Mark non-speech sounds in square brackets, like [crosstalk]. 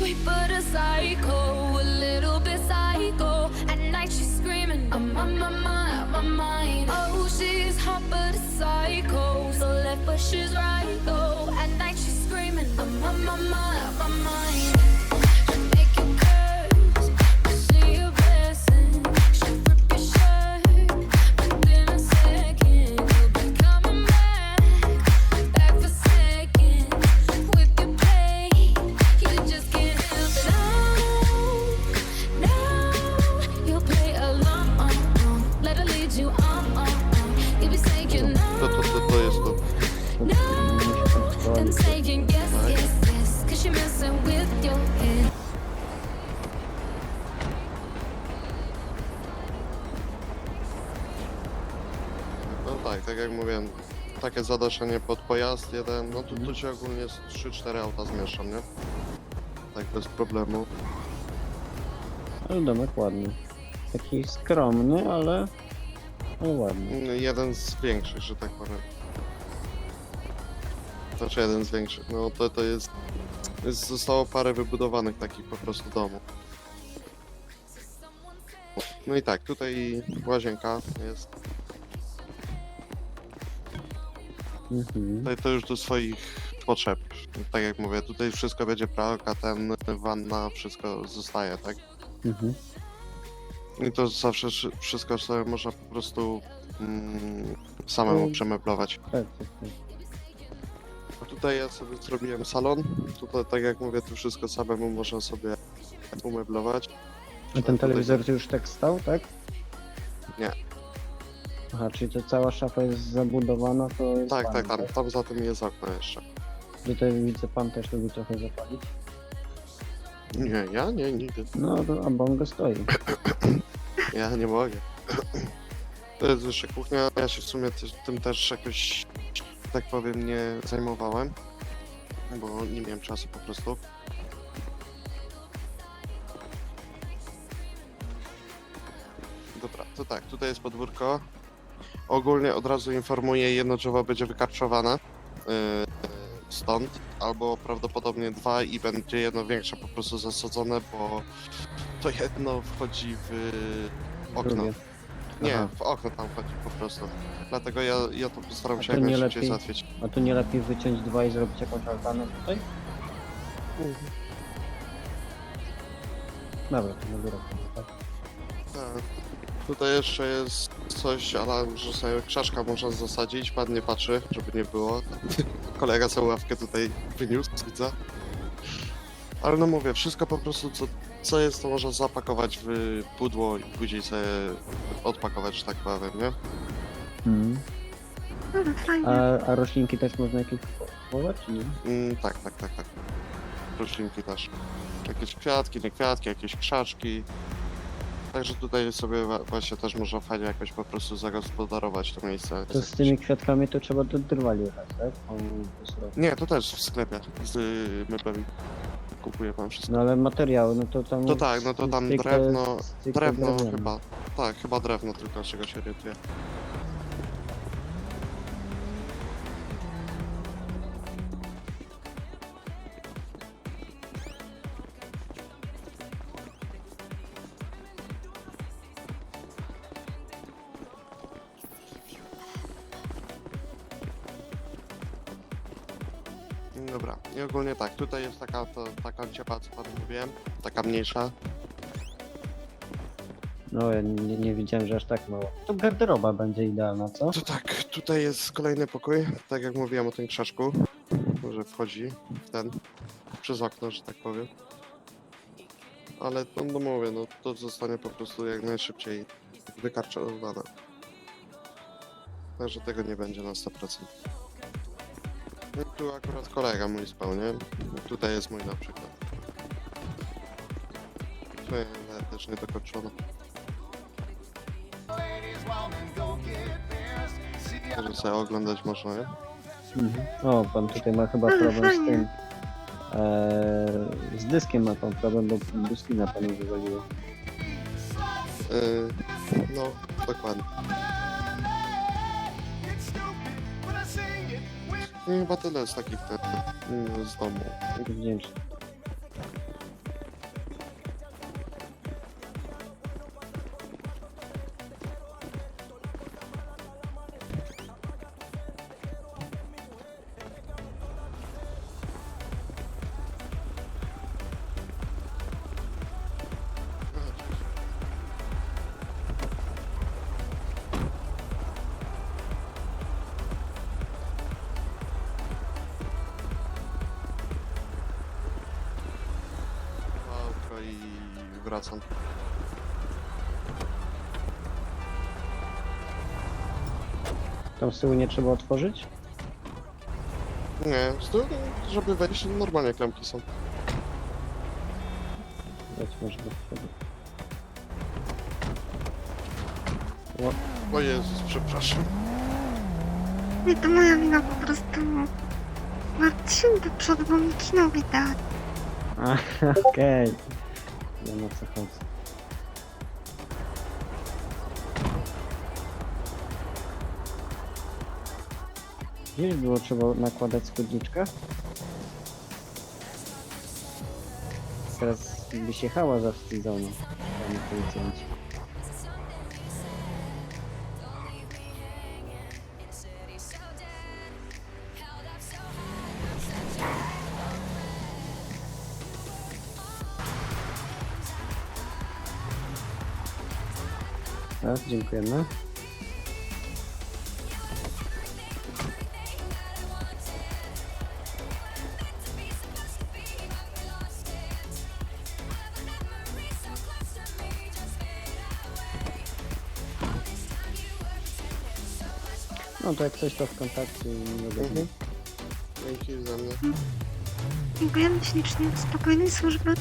sweet but a psycho, a little bit psycho. At night she's screaming, I'm on my mind, my mind. Oh, she's hot but a psycho, so left but she's right though. At night she's screaming, I'm on my mind, my mind. Jak mówiłem, takie zadaszenie pod pojazd jeden, no tu, tu się ogólnie z 3-4 auta zmieszczą, nie? Tak bez problemu. Ale domek ładny. Taki skromny, ale, ale ładny. Mm, Jeden z większych, że tak powiem. Znaczy jeden z większych, no to, to jest, jest... Zostało parę wybudowanych takich po prostu domów. No i tak, tutaj łazienka jest. Mhm. Tutaj to już do swoich potrzeb. Tak jak mówię, tutaj wszystko będzie pralka, ten, wanna, wszystko zostaje, tak? Mhm. I to zawsze wszy- wszystko sobie można po prostu mm, samemu Mm. przemeblować. Tak, tak, tak. A tutaj ja sobie zrobiłem salon. Tutaj, tak jak mówię, tu wszystko samemu można sobie umeblować. A ten telewizor już tak stał, tak? Nie. Aha, czyli to cała szafa jest zabudowana, to jest Tak, pan, tak, tam, tam za tym jest okno jeszcze. Tutaj widzę, pan też lubi trochę zapalić. Nie, ja nie, nigdy. No, to, a bongo stoi. [clears throat] Ja nie mogę. [clears throat] To jest jeszcze kuchnia. Ja się w sumie też- tym też jakoś, tak powiem, nie zajmowałem. Bo nie miałem czasu po prostu. Dobra, to tak, tutaj jest podwórko. Ogólnie od razu informuję, jedno drzewo będzie wykarczowane yy, stąd, albo prawdopodobnie dwa i będzie jedno większe po prostu zasadzone, bo to jedno wchodzi w okno. Nie, Aha. w okno tam wchodzi po prostu. Dlatego ja, ja to postaram A się to jak nie najszybciej lepiej- załatwić. A tu nie lepiej wyciąć dwa i zrobić jakąś altanę tutaj? Dobra, to na górę. Tak. Tak. Tutaj jeszcze jest coś, ale że sobie krzaczka można zasadzić, pan nie patrzy, żeby nie było. Kolega sobie ławkę tutaj wyniósł, widzę. Ale no mówię, wszystko po prostu co, co jest, to można zapakować w pudło i później sobie odpakować, że tak powiem, nie? Mhm. A, a roślinki też można jakieś kupować, czy nie? Mm, tak, tak, tak, tak. Roślinki też. Jakieś kwiatki, nie kwiatki, jakieś krzaczki. Także tutaj sobie wa- właśnie też można fajnie jakoś po prostu zagospodarować to miejsce. To z tymi kwiatkami to trzeba do drwali jechać, tak? Nie, to też w sklepie z y, meblami. Kupuje pan wszystko. No ale materiały, no to tam... To tak, no to tam stricte- drewno, stricte drewno drewniane. chyba. Tak, chyba drewno tylko, z czego się orientuję. Dobra, i ogólnie tak, tutaj jest taka, to, taka ciepła, co panu mówiłem, taka mniejsza, No ja nie, nie widziałem, że aż tak mało. To garderoba będzie idealna, co? To tak, tutaj jest kolejny pokój, tak jak mówiłem o tym krzaczku, że wchodzi w ten, przez okno, że tak powiem. Ale no, no mówię, no to zostanie po prostu jak najszybciej wykarczowane. Także tego nie będzie na 100%. Tu akurat kolega mój spał, nie? Tutaj jest mój na przykład. To jest też niedokończone. Także sobie oglądać można, nie? Mhm. O, pan tutaj ma chyba problem z tym. Eee, z dyskiem ma pan problem, bo dyski na panu wywaliło. Yy, no, dokładnie. Chyba tyle z takich te, mm, z domu. Wdzięczny. Wracam. Tam z tyłu nie trzeba otworzyć? Nie, z tyłu, żeby wejść, normalnie klamki są. Dać może go wtedy. O Jezus, przepraszam. Nie, to moja wina po prostu. Marcin do przodu, bo mi kino widać. A, [laughs] okej. Wiem o co chodzi. Gdzieś było trzeba nakładać spódniczkę? Teraz by się jechała zawstydzona, panie policjanci. Tak, dziękujemy. No to jak coś to w kontakcie i nie Mhm. mhm. Dzięki za mnie. Dziękujemy ślicznie. Spokojnej służby.